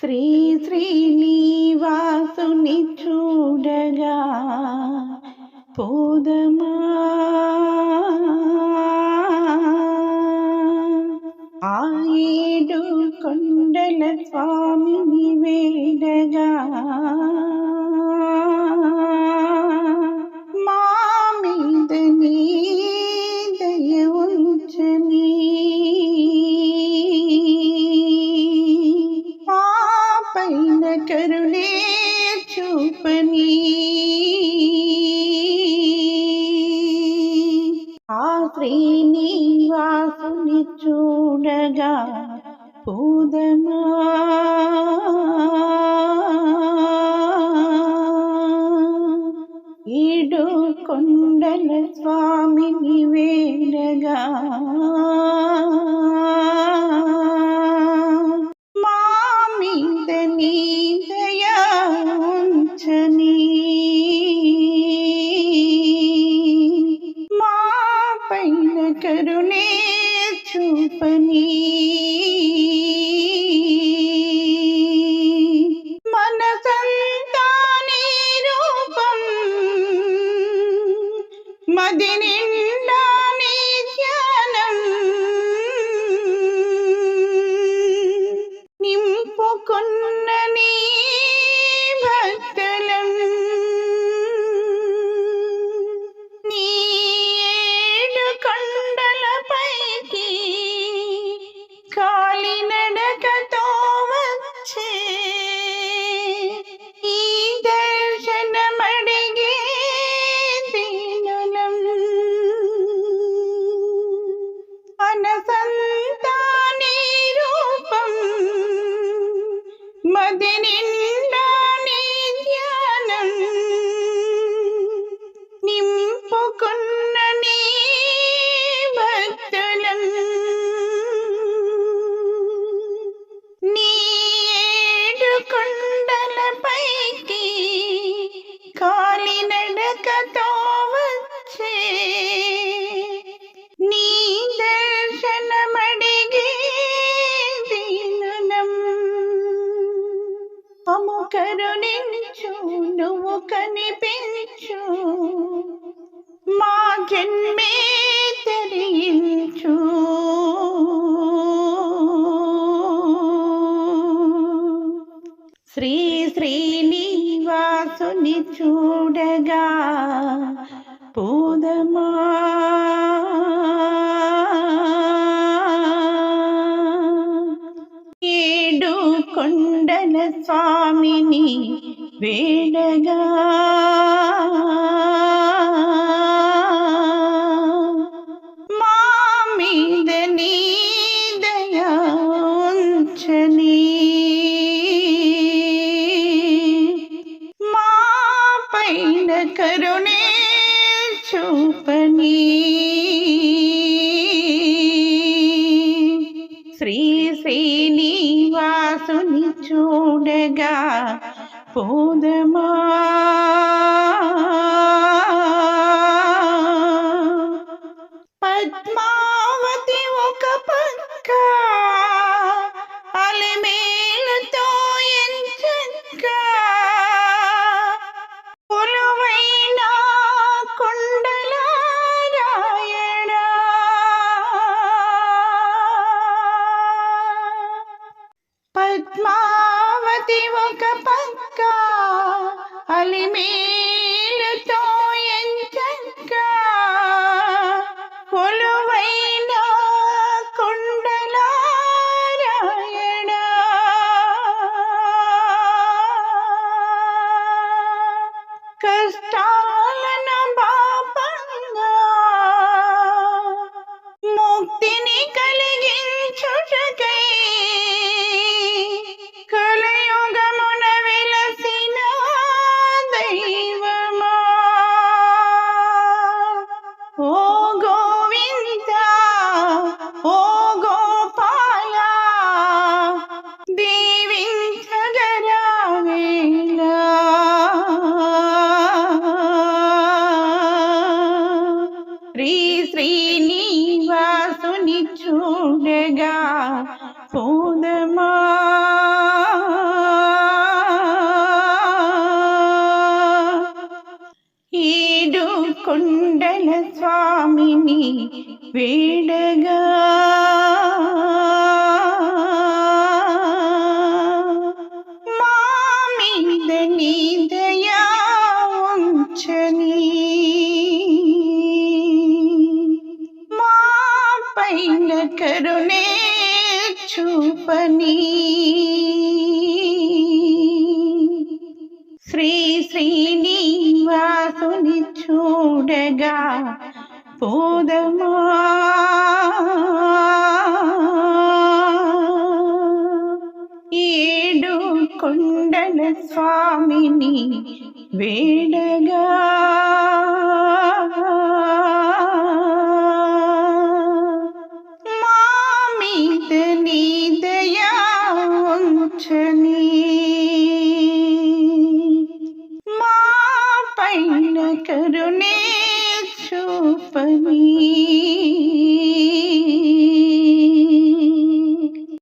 శ్రీ శ్రీనివాసుని చూడగా పోదమా? ఆ ఏడు కొండల స్వామిని వేడగా శ్రీనివాసుని చూడగా పూదమా? ఈడు కొండల స్వా కరుణే చూపని. మనసంతా నీ రూపం మది నిండా కరుణించు నువ్వు కనిపించు. మా జన్మే తెరించు. శ్రీ శ్రీనివాసుని చూడగా వీడగా మా మీద నీ దయ ఉంచని. మా పైన కరుణే చూపని. శ్రీ శ్రీనివాసుని చూడగా పోదమా శ్రీ శ్రీనివాసుని చూడగా పోదమా? ఈడు కుండల స్వామిని వేడగా చూపని శ్రీ శ్రీనివాసుని చూడగా పోదమా ఏడు కొండల స్వామిని వేడగా మా కరుణే చూపని